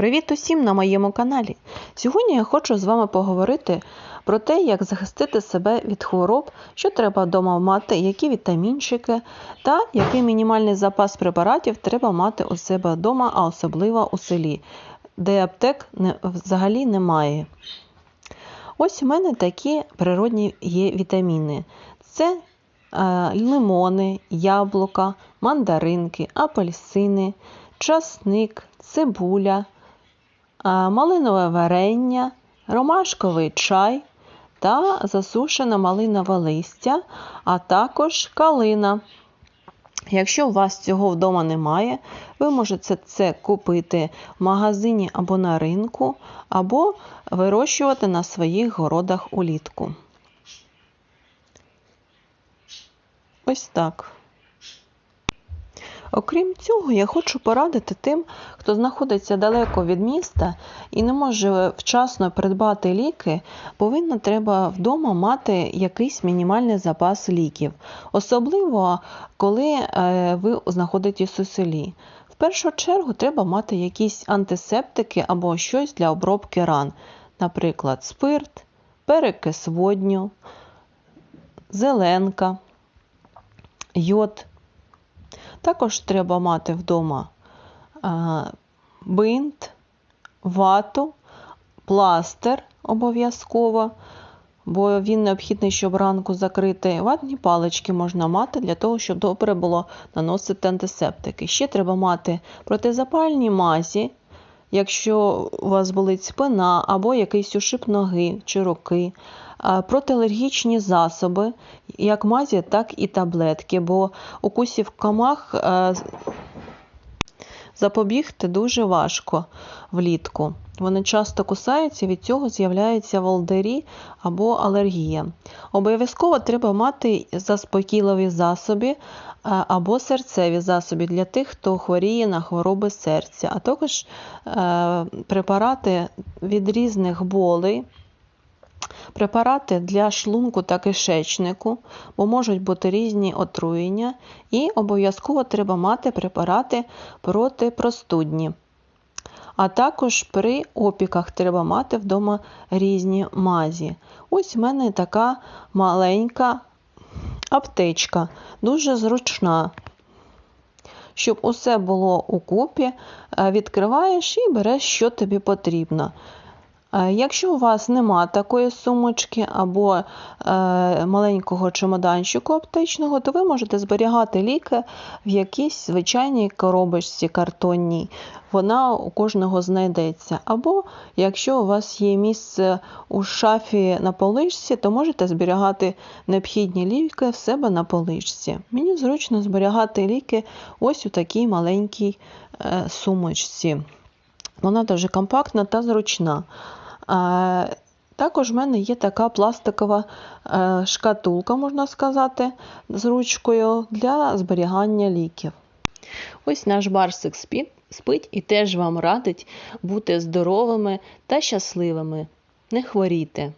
Привіт усім на моєму каналі. Сьогодні я хочу з вами поговорити про те, як захистити себе від хвороб, що треба вдома мати, які вітамінчики та який мінімальний запас препаратів треба мати у себе вдома, а особливо у селі, де аптек взагалі немає. Ось у мене такі природні є вітаміни. Це е, лимони, яблука, мандаринки, апельсини, часник, цибуля, малинове варення, ромашковий чай та засушене малинове листя, а також калина. Якщо у вас цього вдома немає, ви можете це купити в магазині або на ринку, або вирощувати на своїх городах улітку. Ось так. Окрім цього, я хочу порадити тим, хто знаходиться далеко від міста і не може вчасно придбати ліки, повинно треба вдома мати якийсь мінімальний запас ліків, особливо коли е, ви знаходитесь у селі. В першу чергу треба мати якісь антисептики або щось для обробки ран, наприклад, спирт, перекис водню, зеленка, йод. Також треба мати вдома бинт, вату, пластир обов'язково, бо він необхідний, щоб ранку закрити. Ватні палички можна мати для того, щоб добре було наносити антисептики. Ще треба мати протизапальні мазі, якщо у вас болить спина або якийсь ушиб ноги чи руки. Протиалергічні засоби, як мазі, так і таблетки, бо укусів комах е, запобігти дуже важко влітку. Вони часто кусаються, від цього з'являються волдирі або алергія. Обов'язково треба мати заспокійливі засоби е, або серцеві засоби для тих, хто хворіє на хвороби серця, а також е, препарати від різних болей. Препарати для шлунку та кишечнику, бо можуть бути різні отруєння, і обов'язково треба мати препарати протипростудні. А також при опіках треба мати вдома різні мазі. Ось в мене така маленька аптечка, дуже зручна. Щоб усе було у купі, е, відкриваєш і береш, що тобі потрібно. Е, Якщо у вас нема такої сумочки або е, маленького чемоданчику аптечного, то ви можете зберігати ліки в якійсь звичайній коробочці картонній. Вона у кожного знайдеться. Або якщо у вас є місце у шафі на поличці, то можете зберігати необхідні ліки в себе на поличці. Мені зручно зберігати ліки ось у такій маленькій е, сумочці. Вона дуже компактна та зручна. Також в мене є така пластикова е, шкатулка, можна сказати, з ручкою для зберігання ліків. Ось наш барсик спить і теж вам радить бути здоровими та щасливими. Не хворійте.